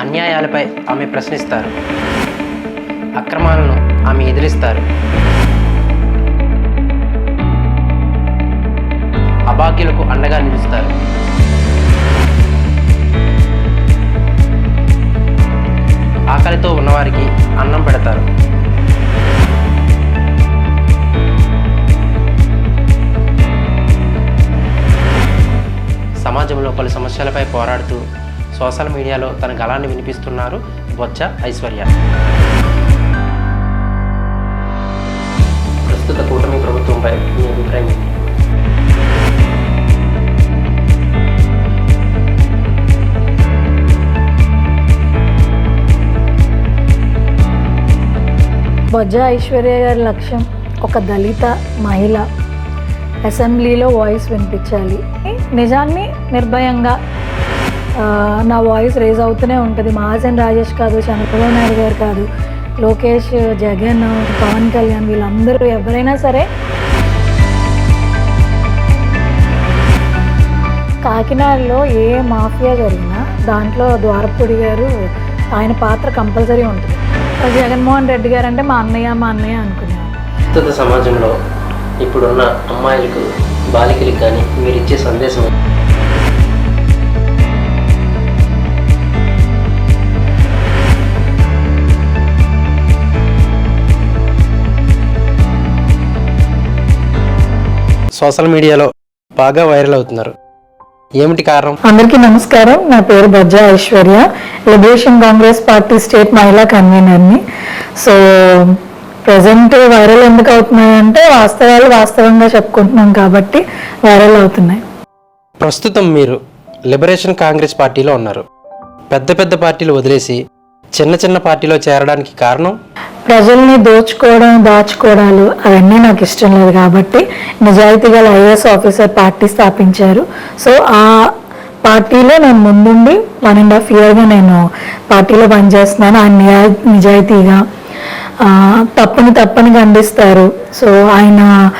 అన్యాయాలపై ఆమె ప్రశ్నిస్తారు. అక్రమాలను ఆమె ఎదిరిస్తారు. అభాగ్యులకు అండగా నిలుస్తారు. ఆకలితో ఉన్నవారికి అన్నం పెడతారు. సమాజంలో పలు సమస్యలపై పోరాడుతూ సోషల్ మీడియాలో తన గళాన్ని వినిపిస్తున్నారు బొచ్చ ఐశ్వర్య. ప్రస్తుత కూటమి ప్రభుత్వంపై మీ అభిప్రాయం బొజ్జ ఐశ్వర్య గారి లక్ష్యం ఒక దళిత మహిళ. అసెంబ్లీలో వాయిస్ వినిపించాలి. నిజాన్ని నిర్భయంగా నా వాయిస్ రేజ్ అవుతూనే ఉంటుంది. మహాజన్ రాజేష్ కాదు చంద్రబాబు నాయుడు గారు కాదు లోకేష్ జగన్ పవన్ కళ్యాణ్ వీళ్ళందరూ ఎవరైనా సరే కాకినాడలో ఏ మాఫియా జరిగినా దాంట్లో ద్వారపూడి గారు ఆయన పాత్ర కంపల్సరీ ఉంటుంది. జగన్మోహన్ రెడ్డి గారు అంటే మా అన్నయ్య మా అన్నయ్య అనుకున్నాను ప్రస్తుత సమాజంలో ఇప్పుడున్న అమ్మాయిలకు బాలికలకు కానీ మీరు ఇచ్చే సందేశం సోషల్ మీడియాలో బాగా వైరల్ అవుతున్నారు. ఏమిటి కారణం? అందరికీ నమస్కారం. నా పేరు Bajja Aishwarya. Liberation congress party state మహిళా కన్వీనర్ని సో ప్రజెంట్ వైరల్ ఎందుకు అవుతున్నాయంటే వాస్తవాలు వాస్తవంగా చెప్పుకుంటున్నాం కాబట్టి వైరల్ అవుతున్నాయి. ప్రస్తుతం మీరు లిబరేషన్ కాంగ్రెస్ పార్టీలో ఉన్నారు. పెద్ద పెద్ద పార్టీలు వదిలేసి చిన్న చిన్న పార్టీలో చేరడానికి కారణం? ప్రజల్ని దోచుకోవడం దాచుకోవడాలు అవన్నీ నాకు ఇష్టం లేదు కాబట్టి నిజాయితీ గల ఐఏఎస్ ఆఫీసర్ పార్టీ స్థాపించారు. సో ఆ పార్టీలో నేను ముందుండి వన్ అండ్ హాఫ్ ఇయర్గా నేను పార్టీలో పనిచేస్తున్నాను. ఆయన నిజా- నిజాయితీగా తప్పుని తప్పని ఖండిస్తారు. సో ఆయన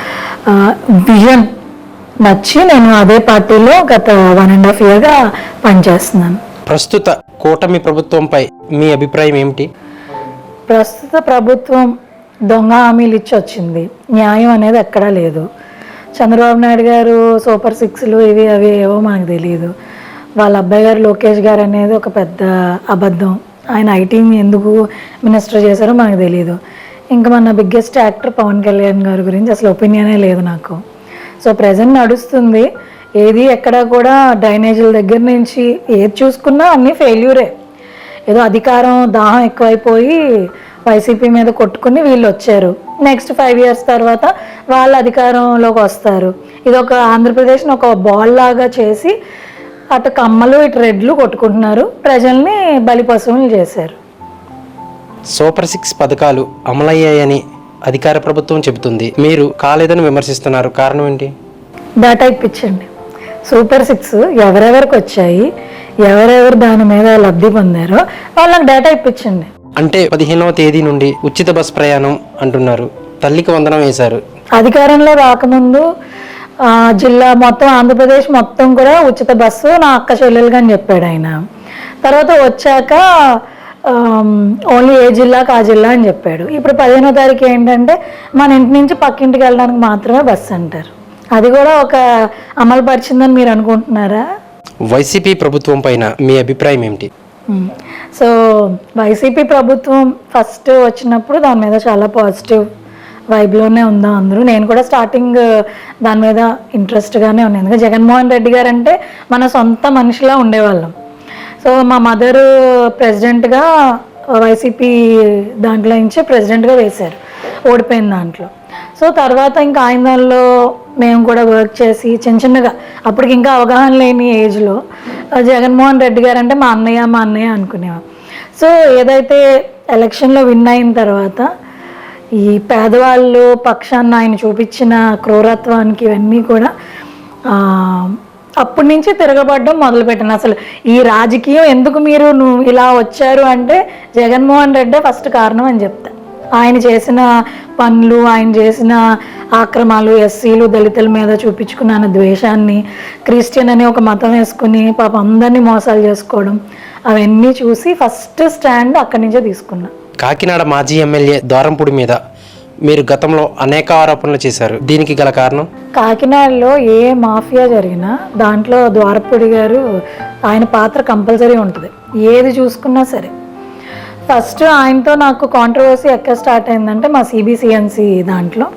విజన్ నచ్చి నేను అదే పార్టీలో గత వన్ అండ్ హాఫ్ ఇయర్గా పనిచేస్తున్నాను. ప్రస్తుత కూటమి ప్రభుత్వంపై మీ అభిప్రాయం ఏమిటి? ప్రస్తుత ప్రభుత్వం దొంగ హామీలు ఇచ్చి వచ్చింది. న్యాయం అనేది ఎక్కడా లేదు. చంద్రబాబు నాయుడు గారు సూపర్ సిక్స్లు ఇవి అవి ఏవో మనకు తెలియదు వాళ్ళ అబ్బాయి గారు లోకేష్ గారు అనేది ఒక పెద్ద అబద్ధం. ఆయన ఐటీని ఎందుకు మినిస్టర్ చేశారో మనకు తెలియదు ఇంకా మన బిగ్గెస్ట్ యాక్టర్ పవన్ కళ్యాణ్ గారి గురించి అసలు ఒపీనియనే లేదు నాకు. సో ప్రజెంట్ నడుస్తుంది. ఏది ఎక్కడ కూడా డ్రైనేజీల దగ్గర నుంచి ఏది చూసుకున్నా అన్నీ ఫెయిల్యూరే. ఏదో అధికారం దాహం ఎక్కువైపోయి వైసీపీ మీద కొట్టుకుని వీళ్ళు వచ్చారు. నెక్స్ట్ ఫైవ్ ఇయర్స్ తర్వాత వాళ్ళ అధికారంలోకి వస్తారు. ఇది ఒక ఆంధ్రప్రదేశ్ని ఒక బాల్ లాగా చేసి అటు కమ్మలు ఇటు రెడ్లు కొట్టుకుంటున్నారు. ప్రజల్ని బలి పశువులు చేశారు. సూపర్ సిక్స్ పథకాలు అమలయ్యాయని అధికార ప్రభుత్వం చెబుతుంది. మీరు కాలేదని విమర్శిస్తున్నారు. కారణం ఏంటి? డేటా ఇప్పించండి. సూపర్ సిక్స్ ఎవరెవరికి వచ్చాయి ఎవరెవరు దాని మీద లబ్ధి పొందారో వాళ్ళకి డేటా ఇప్పించండి. అంటే పదిహేనవ తేదీ నుండి ఉచిత బస్ ప్రయాణం అంటున్నారు. తల్లికి వందనం వేశారు. అధికారంలో రాకముందు జిల్లా మొత్తం ఆంధ్రప్రదేశ్ మొత్తం కూడా ఉచిత బస్సు నా అక్క చెల్లెలుగా అని చెప్పాడు ఆయన. తర్వాత వచ్చాక ఓన్లీ ఏ జిల్లాకి ఆ జిల్లా అని చెప్పాడు. ఇప్పుడు పదిహేనో తారీఖు ఏంటంటే మన ఇంటి నుంచి పక్కింటికి వెళ్ళడానికి మాత్రమే బస్సు అంటారు. అది కూడా ఒక అమలు పరిచిందని మీరు అనుకుంటున్నారా? వైసీపీ ప్రభుత్వం పైన మీ అభిప్రాయం ఏమిటి. సో వైసీపీ ప్రభుత్వం ఫస్ట్ వచ్చినప్పుడు దాని మీద చాలా పాజిటివ్ వైబ్లోనే ఉందాం అందరూ? నేను కూడా స్టార్టింగ్ దాని మీద ఇంట్రెస్ట్గానే ఉన్నాను. ఎందుకంటే జగన్మోహన్ రెడ్డి గారు అంటే మన సొంత మనిషిలా ఉండేవాళ్ళం. సో మా మదర్ ప్రెసిడెంట్గా వైసీపీ దాంట్లో నుంచి ప్రెసిడెంట్గా వేశారు. ఓడిపోయిన దాంట్లో. సో తర్వాత ఇంకా ఆయన దానిలో మేము కూడా వర్క్ చేసి చిన్న చిన్నగా అప్పటికి ఇంకా అవగాహన లేని ఏజ్లో జగన్మోహన్ రెడ్డి గారు అంటే మా అన్నయ్య మా అన్నయ్య అనుకునేవాం సో ఏదైతే ఎలక్షన్లో విన్ అయిన తర్వాత ఈ పేదవాళ్ళు పక్షాన్ని ఆయన చూపించిన క్రూరత్వానికి ఇవన్నీ కూడా అప్పటి నుంచి తిరగబడడం మొదలుపెట్టాను అసలు ఈ రాజకీయం ఎందుకు మీరు నువ్వు ఇలా వచ్చారు అంటే జగన్మోహన్ రెడ్డే ఫస్ట్ కారణం అని చెప్తాను ఆయన చేసిన పనులు ఆయన చేసిన ఆక్రమాలు ఎస్సీలు దళితుల మీద చూపించుకున్న ఆయన ద్వేషాన్ని. క్రిస్టియన్ అని ఒక మతం వేసుకుని పాప అందరినీ మోసాలు చేసుకోవడం. అవన్నీ చూసి ఫస్ట్ స్టాండ్ అక్కడి నుంచే తీసుకున్నా. కాకినాడ మాజీ ఎమ్మెల్యే దోరంపూడి మీద మీరు గతంలో అనేక ఆరోపణలు చేశారు. దీనికి గల కారణం? కాకినాడలో ఏ మాఫియా జరిగినా దాంట్లో ద్వారపుడి గారు ఆయన పాత్ర కంపల్సరీ ఉంటుంది. ఏది చూసుకున్నా సరే. ఫస్ట్ ఆయనతో నాకు కాంట్రవర్సీ ఎక్కడ స్టార్ట్ అయిందంటే మా సిబిసిఎన్సి దాంట్లో.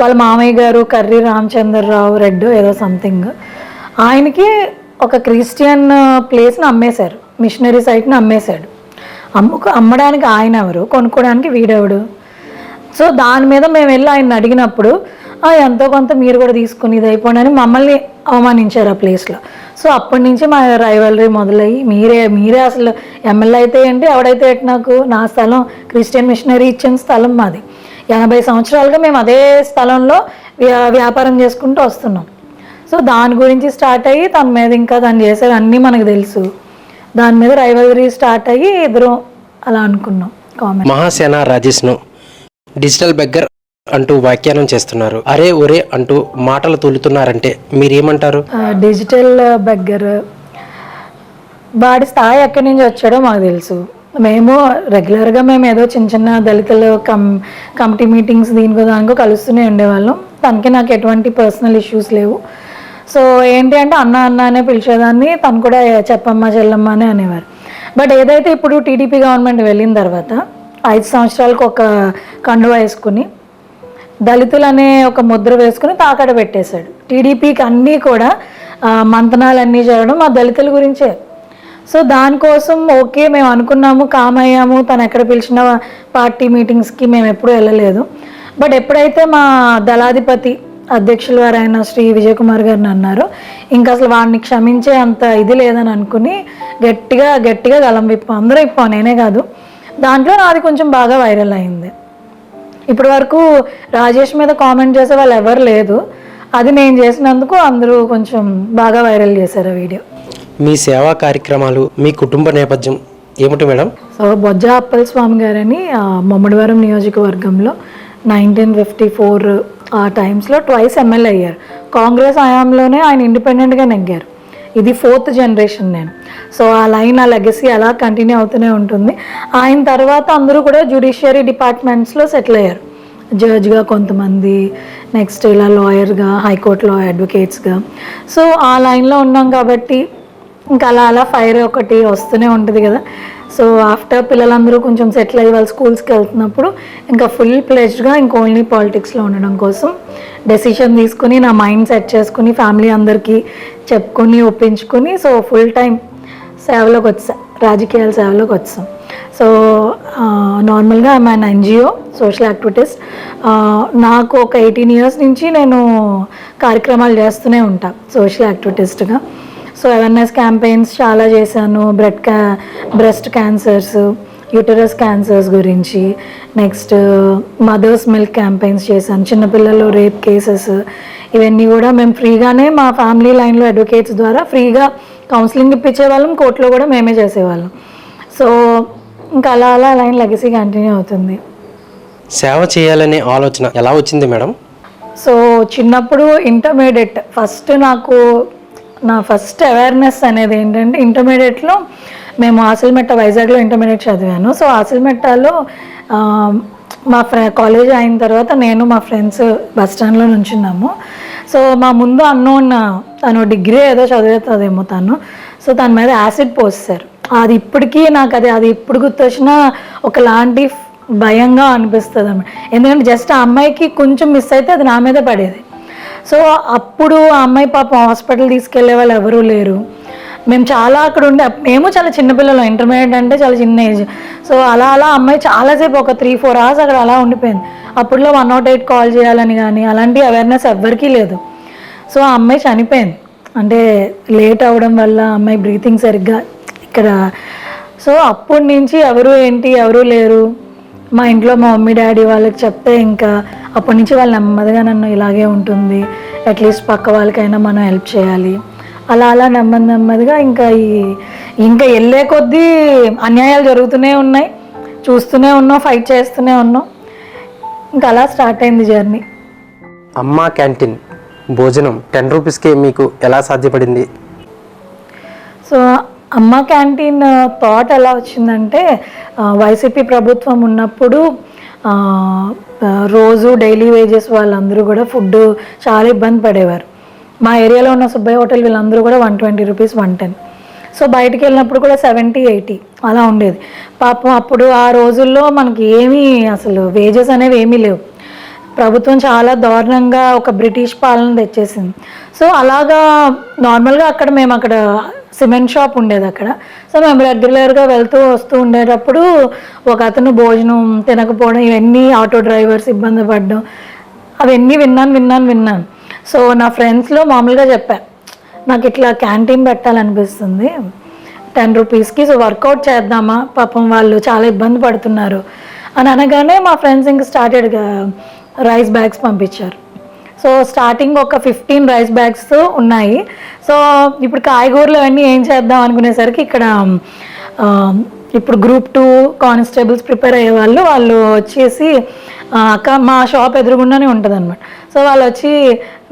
వాళ్ళ మామయ్య గారు కర్రీ రామచంద్రరావు రెడ్డి ఏదో సంథింగ్ ఆయనకి ఒక క్రిస్టియన్ ప్లేస్ని అమ్మేశారు. మిషనరీ సైట్ని అమ్మేశాడు. అమ్ముకు అమ్మడానికి ఆయన ఎవరు? కొనుక్కోవడానికి వీడెవడు? సో దాని మీద మేము వెళ్ళి ఆయన అడిగినప్పుడు ఎంతో కొంత మీరు కూడా తీసుకుని ఇది అయిపోండి అని మమ్మల్ని అవమానించారు ఆ ప్లేస్లో సో అప్పటి నుంచి మా రైవలరీ మొదలయ్యి. మీరే మీరే అసలు ఎమ్మెల్యే అయితే ఏంటి? ఎవడైతే ఏంటి నాకు? నా స్థలం క్రిస్టియన్ మిషనరీ ఇచ్చిన స్థలం మాది. ఎనభై సంవత్సరాలుగా మేము అదే స్థలంలో వ్యాపారం చేసుకుంటూ వస్తున్నాం. సో దాని గురించి స్టార్ట్ అయ్యి తన మీద ఇంకా తను చేసేది అన్నీ మనకు తెలుసు. దాని మీద రైవలరీ స్టార్ట్ అయ్యి ఇద్దరం అలా అనుకున్నాం. కామెంట్. మహాసేన రాజేష్ను డిజిటల్ బెగ్గర్ అంటూ వ్యాఖ్యానం చేస్తున్నారు. అరే ఒరే అంటూ మాటలు తోలుతున్నారంటే మీరేమంటారు? డిజిటల్ బగ్గర్ వాడి స్థాయి ఎక్కడి నుంచి వచ్చాడో మాకు తెలుసు. మేము రెగ్యులర్గా మేము ఏదో చిన్న చిన్న దళితులు కమ్ కమిటీ మీటింగ్స్ దీనికో దానికో కలుస్తూనే ఉండేవాళ్ళం. తనకి నాకు ఎటువంటి పర్సనల్ ఇష్యూస్ లేవు. సో ఏంటి అంటే అన్న అన్న అనే పిలిచేదాన్ని తను కూడా చెప్పమ్మ చెల్లమ్మ అనే అనేవారు. బట్ ఏదైతే ఇప్పుడు టీడీపీ గవర్నమెంట్ వెళ్ళిన తర్వాత ఐదు సంవత్సరాలకు ఒక కండువా వేసుకుని దళితులు అనే ఒక ముద్ర వేసుకుని తాకడ పెట్టేశాడు. టీడీపీకి అన్నీ కూడా మంతనాలన్నీ చేయడం మా దళితుల గురించే. సో దానికోసం ఓకే మేము అనుకున్నాము కామ్ అయ్యాము. తను ఎక్కడ పిలిచిన పార్టీ మీటింగ్స్కి మేము ఎప్పుడూ వెళ్ళలేదు. బట్ ఎప్పుడైతే మా దళాధిపతి అధ్యక్షుల వారైన శ్రీ విజయ్ కుమార్ గారిని అన్నారు ఇంకా అసలు వాడిని క్షమించే అంత ఇది లేదని అనుకుని గట్టిగా గట్టిగా గలం విప్పాం. అందరూ ఇప్పాం నేనే కాదు. దాంట్లో నాది కొంచెం బాగా వైరల్ అయింది. ఇప్పటి వరకు రాజేష్ మీద కామెంట్ చేసే వాళ్ళు ఎవరు లేదు. అది నేను చేసినందుకు అందరూ కొంచెం బాగా వైరల్ చేశారు ఆ వీడియో. మీ సేవా కార్యక్రమాలు మీ కుటుంబ నేపథ్యం ఏమిటి మేడం? సో బొజ్జ అప్పల్ స్వామి గారని ఆ, మమ్మడివరం నియోజకవర్గంలో నైన్టీన్ ఫిఫ్టీ ఫోర్ ఆ టైమ్స్లో ట్వైస్ ఎమ్మెల్యే అయ్యారు. కాంగ్రెస్ హయాంలోనే ఆయన ఇండిపెండెంట్గా నెగ్గారు. ఇది ఫోర్త్ జనరేషన్ నేను సో ఆ లైన్ ఆ లెగసీ అలా కంటిన్యూ అవుతూనే ఉంటుంది. ఆయన తర్వాత అందరూ కూడా జ్యుడిషియరీ డిపార్ట్మెంట్స్లో సెటిల్ అయ్యారు. జడ్జ్గా కొంతమంది నెక్స్ట్ ఇలా లాయర్గా హైకోర్టులో అడ్వకేట్స్గా సో ఆ లైన్లో ఉన్నాం కాబట్టి ఇంకా అలా అలా ఫైర్ ఒకటి వస్తూనే ఉంటుంది కదా. సో ఆఫ్టర్ పిల్లలందరూ కొంచెం సెటిల్ అయ్యి వాళ్ళ స్కూల్స్కి వెళ్తున్నప్పుడు ఇంకా ఫుల్ ప్లెజ్డ్గా ఇంక ఓన్లీ పాలిటిక్స్లో ఉండడం కోసం డెసిషన్ తీసుకుని నా మైండ్ సెట్ చేసుకుని ఫ్యామిలీ అందరికీ చెప్పుకొని ఒప్పించుకొని సో ఫుల్ టైం సేవలోకి వచ్చా రాజకీయాల సేవలోకి వచ్చాం. సో నార్మల్గా I'm an NGO social activities నాకు ఒక ఎయిటీన్ ఇయర్స్ నుంచి నేను కార్యక్రమాలు చేస్తూనే ఉంటాను సోషల్ యాక్టివిటీస్ట్గా సో అవేర్నెస్ క్యాంపెయిన్స్ చాలా చేశాను. బ్రెడ్ క్యా బ్రెస్ట్ క్యాన్సర్స్ యూటరస్ క్యాన్సర్స్ గురించి. నెక్స్ట్ మదర్స్ మిల్క్ క్యాంపెయిన్స్ చేశాను. చిన్నపిల్లలు రేప్ కేసెస్ ఇవన్నీ కూడా మేము ఫ్రీగానే మా ఫ్యామిలీ లైన్లో అడ్వకేట్స్ ద్వారా ఫ్రీగా కౌన్సిలింగ్ ఇప్పించేవాళ్ళం. కోర్టులో కూడా మేమే చేసేవాళ్ళం. సో ఇంకా అలా అలా లైన్ లెగసీ కంటిన్యూ అవుతుంది. సేవ చేయాలనే ఆలోచన ఎలా వచ్చింది మేడం? సో చిన్నప్పుడు ఇంటర్మీడియట్ ఫస్ట్ నాకు నా ఫస్ట్ అవేర్నెస్ అనేది ఏంటంటే ఇంటర్మీడియట్లో మేము ఆసిల్మెట్ట వైజాగ్లో ఇంటర్మీడియట్ చదివాను. సో ఆసిల్మెట్టలో మా ఫ్రె కాలేజ్ అయిన తర్వాత నేను మా ఫ్రెండ్స్ బస్ స్టాండ్లో నుంచున్నాము. సో మా ముందు అన్నోన్ తను డిగ్రీ ఏదో చదువుతుందేమో తను. సో దాని మీద యాసిడ్ పోస్తారు అది ఇప్పటికీ నాకు అది అది ఇప్పుడు గుర్తొచ్చినా ఒకలాంటి భయంగా అనిపిస్తుంది అన్నమాట ఎందుకంటే జస్ట్ ఆ అమ్మాయికి కొంచెం మిస్ అయితే అది నా మీద పడేది. సో అప్పుడు ఆ అమ్మాయి పాపం హాస్పిటల్ తీసుకెళ్ళే వాళ్ళు ఎవరూ లేరు. మేము చాలా అక్కడ ఉండే మేము చాలా చిన్నపిల్లలు ఇంటర్మీడియట్ అంటే చాలా చిన్న ఏజ్ సో అలా అలా అమ్మాయి చాలాసేపు ఒక త్రీ ఫోర్ అవర్స్ అక్కడ అలా ఉండిపోయింది. అప్పుడులో వన్ నాట్ ఎయిట్ కాల్ చేయాలని కానీ అలాంటి అవేర్నెస్ ఎవ్వరికీ లేదు. సో ఆ అమ్మాయి చనిపోయింది. అంటే లేట్ అవ్వడం వల్ల అమ్మాయి బ్రీతింగ్ సరిగ్గా ఇక్కడ. సో అప్పటి నుంచి ఎవరు ఏంటి ఎవరు లేరు. మా ఇంట్లో మా మమ్మీ డాడీ వాళ్ళకి చెప్తే ఇంకా అప్పటి నుంచి వాళ్ళు నెమ్మదిగా నన్ను ఇలాగే ఉంటుంది. అట్లీస్ట్ పక్క వాళ్ళకైనా మనం హెల్ప్ చేయాలి. అలా అలా నెమ్మది నెమ్మదిగా ఇంకా ఈ ఇంకా వెళ్ళే కొద్దీ అన్యాయాలు జరుగుతూనే ఉన్నాయి. చూస్తూనే ఉన్నాం ఫైట్ చేస్తూనే ఉన్నాం. ఇంకా అలా స్టార్ట్ అయింది జర్నీ అమ్మా క్యాంటీన్ భోజనం టెన్ రూపీస్కే మీకు ఎలా సాధ్యపడింది? సో అమ్మ క్యాంటీన్ థాట్ ఎలా వచ్చిందంటే వైసీపీ ప్రభుత్వం ఉన్నప్పుడు రోజు డైలీ వేజెస్ వాళ్ళందరూ కూడా ఫుడ్ చాలా ఇబ్బంది పడేవారు. మా ఏరియాలో ఉన్న సుబ్బయ్య హోటల్ వీళ్ళందరూ కూడా one twenty rupees one ten. So బయటికి వెళ్ళినప్పుడు కూడా సెవెంటీ ఎయిటీ అలా ఉండేది. పాపం అప్పుడు ఆ రోజుల్లో మనకి ఏమీ అసలు వేజెస్ అనేవి ఏమీ లేవు. ప్రభుత్వం చాలా దారుణంగా ఒక బ్రిటిష్ పాలన తెచ్చేసింది. సో అలాగా నార్మల్గా అక్కడ మేము అక్కడ సిమెంట్ షాప్ ఉండేది అక్కడ. సో మేము రెగ్యులర్గా వెళ్తూ వస్తూ ఉండేటప్పుడు ఒక అతను భోజనం తినకపోవడం ఇవన్నీ ఆటో డ్రైవర్స్ ఇబ్బంది పడడం అవన్నీ విన్నాను విన్నాను విన్నాను. సో నా ఫ్రెండ్స్లో మామూలుగా చెప్పా నాకు ఇట్లా క్యాంటీన్ పెట్టాలనిపిస్తుంది టెన్ రూపీస్కి సో వర్కౌట్ చేద్దామా పాపం వాళ్ళు చాలా ఇబ్బంది పడుతున్నారు. అని అనగానే మా ఫ్రెండ్స్ ఇంక స్టార్టెడ్గా రైస్ బ్యాగ్స్ పంపించారు. సో స్టార్టింగ్ ఒక ఫిఫ్టీన్ రైస్ బ్యాగ్స్ ఉన్నాయి. సో ఇప్పుడు కాయగూరలు అవన్నీ ఏం చేద్దాం అనుకునేసరికి ఇక్కడ ఇప్పుడు గ్రూప్ టూ కానిస్టేబుల్స్ ప్రిపేర్ అయ్యే వాళ్ళు వాళ్ళు వచ్చేసి అక్క మా షాప్ ఎదురుగుండానే ఉంటుంది అనమాట సో వాళ్ళు వచ్చి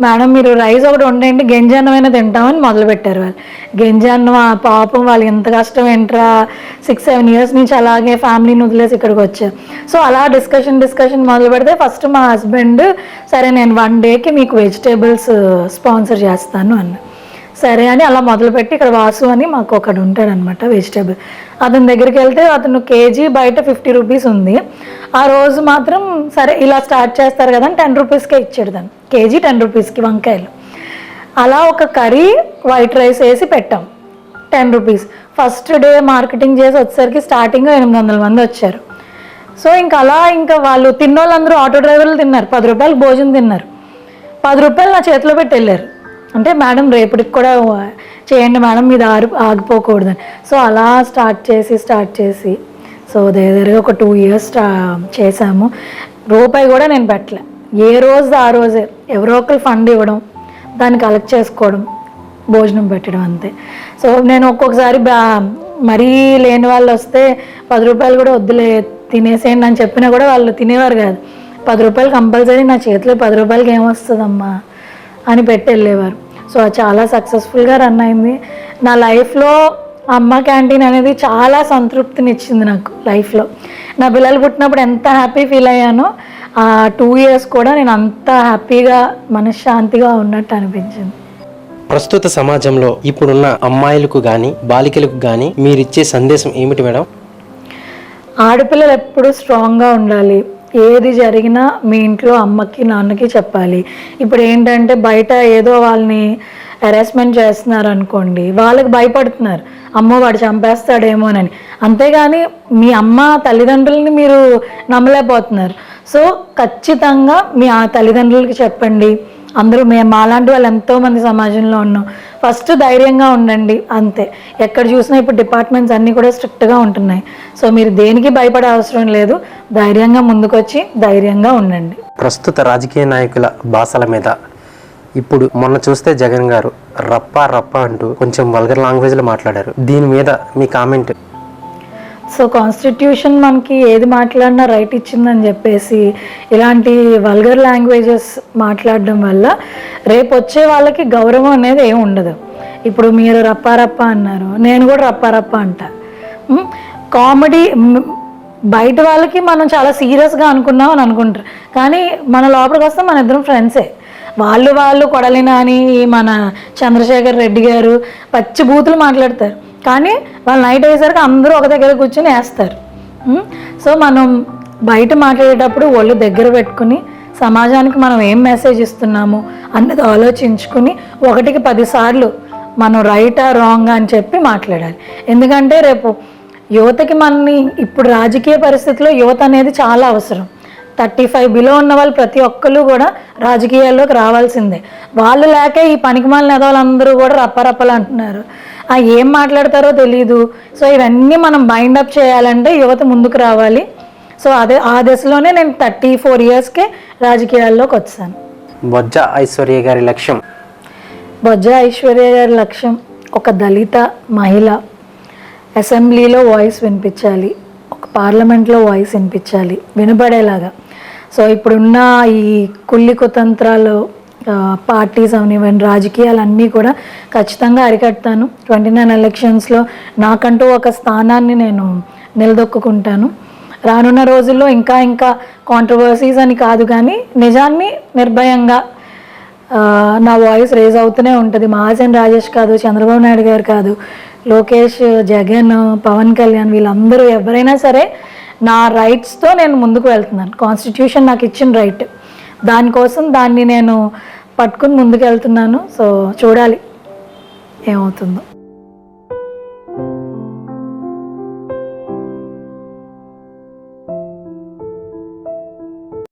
మేడం మీరు రైస్ ఒకటి వండండి అయినా తింటామని మొదలుపెట్టారు వాళ్ళు. గెంజన్నం ఆ పాపం వాళ్ళు ఎంత కష్టం ఏంట్రా? సిక్స్ సెవెన్ ఇయర్స్ నుంచి అలాగే ఫ్యామిలీని వదిలేసి ఇక్కడికి వచ్చారు. సో అలా డిస్కషన్ డిస్కషన్ మొదలు పెడితే ఫస్ట్ మా హస్బెండ్ సరే నేను వన్ డేకి మీకు వెజిటేబుల్స్ స్పాన్సర్ చేస్తాను అన్న. సరే అని అలా మొదలుపెట్టి ఇక్కడ వాసు అని మాకు ఒకడు ఉంటాడనమాట వెజిటేబుల్. అతని దగ్గరికి వెళ్తే అతను కేజీ బయట ఫిఫ్టీ రూపీస్ ఉంది. ఆ రోజు మాత్రం సరే ఇలా స్టార్ట్ చేస్తారు కదా అని టెన్ రూపీస్కే ఇచ్చాడు దాన్ని. కేజీ టెన్ రూపీస్కి వంకాయలు. అలా ఒక కర్రీ వైట్ రైస్ వేసి పెట్టాం. Ten rupees first day marketing చేసి వచ్చేసరికి స్టార్టింగ్ ఎనిమిది వందల మంది వచ్చారు. సో ఇంకా అలా ఇంకా వాళ్ళు తిన్నోళ్ళందరూ ఆటో డ్రైవర్లు తిన్నారు. పది రూపాయలు భోజనం తిన్నారు. పది రూపాయలు నా చేతిలో పెట్టి వెళ్ళారు. అంటే మేడం రేపటికి కూడా చేయండి మేడం మీద ఆరు ఆగిపోకూడదని. సో అలా స్టార్ట్ చేసి స్టార్ట్ చేసి సో దగ్గరగా ఒక టూ ఇయర్స్ uh, చేశాము. రూపాయి కూడా నేను పెట్టలే. ఏ రోజు ఆ రోజే ఎవరో ఒకరు ఫండ్ ఇవ్వడం దాన్ని కలెక్ట్ చేసుకోవడం భోజనం పెట్టడం అంతే. సో నేను ఒక్కొక్కసారి బా మరీ లేని వాళ్ళు వస్తే పది రూపాయలు కూడా వద్దులే తినేసేయండి అని చెప్పినా కూడా వాళ్ళు తినేవారు కాదు. పది రూపాయలు కంపల్సరీ నా చేతిలో పది రూపాయలకి ఏమొస్తుందమ్మా అని పెట్టి వెళ్ళేవారు. సో అది చాలా సక్సెస్ఫుల్గా రన్ అయింది. నా లైఫ్లో అమ్మ క్యాంటీన్ అనేది చాలా సంతృప్తినిచ్చింది నాకు లైఫ్లో. నా పిల్లలు పుట్టినప్పుడు ఎంత హ్యాపీ ఫీల్ అయ్యానో ఆ టూ ఇయర్స్ కూడా నేను అంత హ్యాపీగా మనశ్శాంతిగా ఉన్నట్టు అనిపించింది. ప్రస్తుత సమాజంలో ఇప్పుడున్న అమ్మాయిలకు కానీ బాలికలకు కానీ మీరిచ్చే సందేశం ఏమిటి మేడం? ఆడపిల్లలు ఎప్పుడు స్ట్రాంగ్గా ఉండాలి. ఏది జరిగినా మీ ఇంట్లో అమ్మకి నాన్నకి చెప్పాలి. ఇప్పుడు ఏంటంటే బయట ఏదో వాళ్ళని హెరాస్మెంట్ చేస్తున్నారు అనుకోండి వాళ్ళకి భయపడుతున్నారు. అమ్మో వాడు చంపేస్తాడేమోనని అంతేగాని మీ అమ్మ తల్లిదండ్రులని మీరు నమ్మలేకపోతున్నారు. సో ఖచ్చితంగా మీ ఆ తల్లిదండ్రులకి చెప్పండి. అందరూ మేము మాలాంటి వాళ్ళు ఎంతోమంది సమాజంలో ఉన్నాం. ఫస్ట్ ధైర్యంగా ఉండండి అంతే. ఎక్కడ చూసినా ఇప్పుడు డిపార్ట్మెంట్స్ అన్నీ కూడా స్ట్రిక్ట్గా ఉంటున్నాయి. సో మీరు దేనికి భయపడే అవసరం లేదు. ధైర్యంగా ముందుకొచ్చి ధైర్యంగా ఉండండి. ప్రస్తుత రాజకీయ నాయకుల భాషల మీద ఇప్పుడు మొన్న చూస్తే జగన్ గారు రప్ప రప్ప అంటూ కొంచెం వల్గర్ లాంగ్వేజ్లో మాట్లాడారు. దీని మీద మీ కామెంట్ సో కాన్స్టిట్యూషన్ మనకి ఏది మాట్లాడినా రైట్ ఇచ్చిందని చెప్పేసి ఇలాంటి వల్గర్ లాంగ్వేజెస్ మాట్లాడడం వల్ల రేపు వచ్చే వాళ్ళకి గౌరవం అనేది ఏమి ఉండదు. ఇప్పుడు మీరు రప్పారప్ప అన్నారు నేను కూడా రప్పారప్ప అంట. కామెడీ బయట వాళ్ళకి మనం చాలా సీరియస్గా అనుకున్నాం అని అనుకుంటారు. కానీ మన లోపలికి వస్తే మన ఇద్దరం ఫ్రెండ్సే వాళ్ళు వాళ్ళు కొడలి నాని మన చంద్రశేఖర్ రెడ్డి గారు పచ్చి బూతులు మాట్లాడతారు. కానీ వాళ్ళు నైట్ అయ్యేసరికి అందరూ ఒక దగ్గర కూర్చొని వేస్తారు. సో మనం బయట మాట్లాడేటప్పుడు ఒళ్ళు దగ్గర పెట్టుకుని సమాజానికి మనం ఏం మెసేజ్ ఇస్తున్నాము అన్నది ఆలోచించుకుని ఒకటికి పదిసార్లు మనం రైటా రాంగ్ అని చెప్పి మాట్లాడాలి. ఎందుకంటే రేపు యువతకి మనని ఇప్పుడు రాజకీయ పరిస్థితిలో యువత అనేది చాలా అవసరం. థర్టీ ఫైవ్ బిలో ఉన్న వాళ్ళు ప్రతి ఒక్కరు కూడా రాజకీయాల్లోకి రావాల్సిందే. వాళ్ళు లేక ఈ పనికిమాలిన వాళ్ళందరూ కూడా రప్పరప్పలు అంటున్నారు. ఆ ఏం మాట్లాడతారో తెలీదు. సో ఇవన్నీ మనం బైండప్ చేయాలంటే యువత ముందుకు రావాలి. సో అదే ఆ దశలోనే నేను థర్టీ ఫోర్ ఇయర్స్కే రాజకీయాల్లోకి వచ్చాను. బొజ్జ ఐశ్వర్య గారి లక్ష్యం? బొజ్జ ఐశ్వర్య గారి లక్ష్యం ఒక దళిత మహిళ అసెంబ్లీలో వాయిస్ వినిపించాలి. ఒక పార్లమెంట్లో వాయిస్ వినిపించాలి. వినపడేలాగా సో ఇప్పుడున్న ఈ కుళ్ళి కుతంత్రాలు పార్టీస్ అవనివ్వండి రాజకీయాలు అన్నీ కూడా ఖచ్చితంగా అరికడతాను. ట్వంటీ నైన్ ఎలక్షన్స్లో నాకంటూ ఒక స్థానాన్ని నేను నిలదొక్కుంటాను రానున్న రోజుల్లో ఇంకా ఇంకా కాంట్రవర్సీస్ అని కాదు కానీ నిజాన్ని నిర్భయంగా నా వాయిస్ రేజ్ అవుతూనే ఉంటుంది. మహాజన్ రాజేష్ కాదు చంద్రబాబు నాయుడు గారు కాదు లోకేష్ జగన్ పవన్ కళ్యాణ్ వీళ్ళందరూ ఎవరైనా సరే నా రైట్స్తో నేను ముందుకు వెళ్తున్నాను. కాన్స్టిట్యూషన్ నాకు ఇచ్చిన రైట్ దానికోసం దాన్ని నేను పట్టుకుని ముందుకు వెళ్తున్నాను. సో చూడాలి. ఏమవుతుందో.